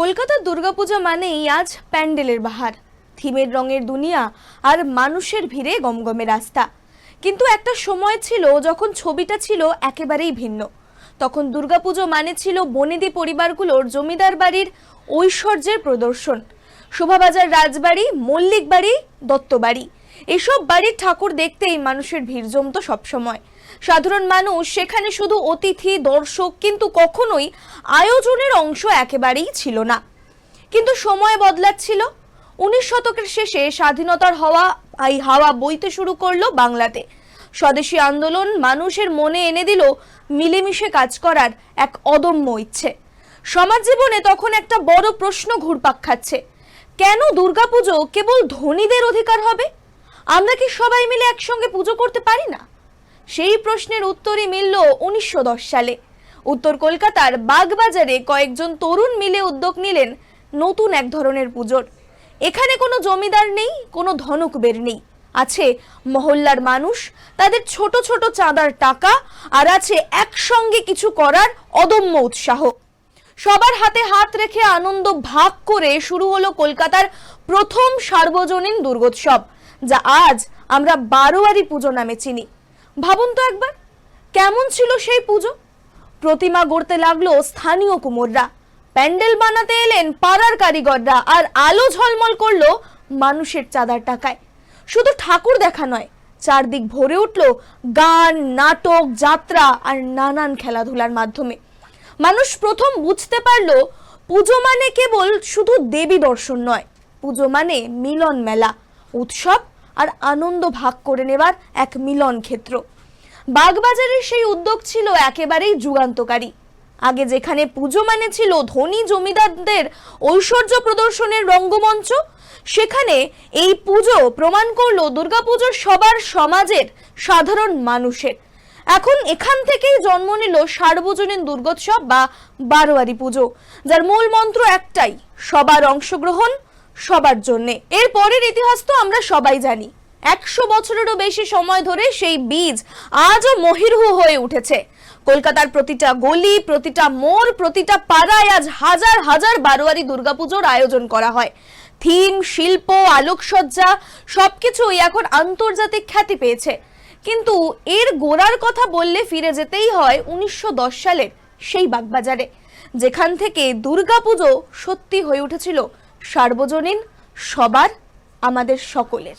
কলকাতার দুর্গাপূজা মানেই আজ প্যান্ডেলের বাহার। থিমের রঙের দুনিয়া আর মানুষের ভিড়ে গমগমে রাস্তা। কিন্তু একটা সময় ছিল যখন ছবিটা ছিল একেবারেই ভিন্ন। তখন দুর্গাপুজো মানে ছিল বনেদি পরিবারগুলোর জমিদার বাড়ির ঐশ্বর্যের প্রদর্শন। শোভাবাজার রাজবাড়ি মল্লিক বাড়ি দত্তবাড়ি। এসব বাড়ির ঠাকুর দেখতেই মানুষের ভিড় জমতো সবসময়। সাধারণ মানুষ সেখানে শুধু অতিথি, দর্শক কিন্তু কখনোই আয়োজনের অংশ একেবারেই ছিল না। কিন্তু সময় বদলাচ্ছিল। উনিশ শতকের শেষে স্বাধীনতার হওয়া, এই হাওয়া বইতে শুরু করল বাংলাতে। স্বদেশী আন্দোলন মানুষের মনে এনে দিল মিলেমিশে কাজ করার এক অদম্য ইচ্ছে। সমাজ জীবনে তখন একটা বড় প্রশ্ন ঘুরপাক খাচ্ছে। কেন দুর্গাপুজো কেবল ধনীদের অধিকার হবে? আমরা কি সবাই মিলে একসঙ্গে পুজো করতে পারি না? সেই প্রশ্নের উত্তরই মিলল উনিশশো দশ সালে। উত্তর কলকাতার বাগবাজারে কয়েকজন তরুণ মিলে উদ্যোগ নিলেন নতুন এক ধরনের পুজোর। এখানে কোনো জমিদার নেই, কোনো ধনকুবের নেই। আছে মহল্লার মানুষ, তাদের ছোট ছোট চাঁদার টাকা, আর আছে একসঙ্গে কিছু করার অদম্য উৎসাহ। সবার হাতে হাত রেখে আনন্দ ভাগ করে শুরু হলো কলকাতার প্রথম সার্বজনীন দুর্গোৎসব। যা আজ আমরা বারোয়ারি পুজো নামে চিনি। ভাবুন তো একবার, কেমন ছিল সেই পুজো? প্রতিমা গড়তে লাগল স্থানীয় কুমোররা। প্যান্ডেল বানাতে এলেন পাড়ার কারিগররা আর আলো ঝলমল করল মানুষের চাঁদার টাকায়। শুধু ঠাকুর দেখা নয়, চারদিক ভরে উঠল গান, নাটক, যাত্রা আর নানান খেলাধুলার মাধ্যমে। মানুষ প্রথম বুঝতে পারল পুজো মানে কেবল শুধু দেবী দর্শন নয়, পুজো মানে মিলন মেলা। উৎসব আর আনন্দ ভাগ করে নেবার এক মিলন ক্ষেত্র। বাগবাজারের সেই উদ্যোগ ছিল একেবারেই যুগান্তকারী। আগে যেখানে পুজো মানে ছিল ধনী জমিদারদের ঐশ্বর্য প্রদর্শনের রঙ্গমঞ্চ, সেখানে এই পুজো প্রমাণ করল দুর্গাপুজো সবার সমাজের সাধারণ মানুষের। এখন এখান থেকেই জন্ম নিল সার্বজনীন দুর্গোৎসব বা বারোয়ারি পুজো, যার মূল মন্ত্র একটাই, সবার অংশগ্রহণ সবার জন্যে। এর পরের ইতিহাস তো আমরা সবাই জানি। একশো বছরেরও বেশি সময় ধরে সেই বীজ আজও মহিরুহ হয়ে উঠেছে। কলকাতার প্রতিটা গলি, প্রতিটা মোড়, প্রতিটা পাড়ায় আজ হাজার হাজার বারোয়ারি দুর্গাপুজোর আয়োজন করা হয়। থিম, শিল্প, আলোকসজ্জা সবকিছুই এখন আন্তর্জাতিক খ্যাতি পেয়েছে। কিন্তু এর গোড়ার কথা বললে ফিরে যেতেই হয় উনিশশো সালের সেই বাগবাজারে, যেখান থেকে দুর্গাপুজো সত্যি হয়ে উঠেছিল। সার্বজনীন সবার আমাদের সকলের।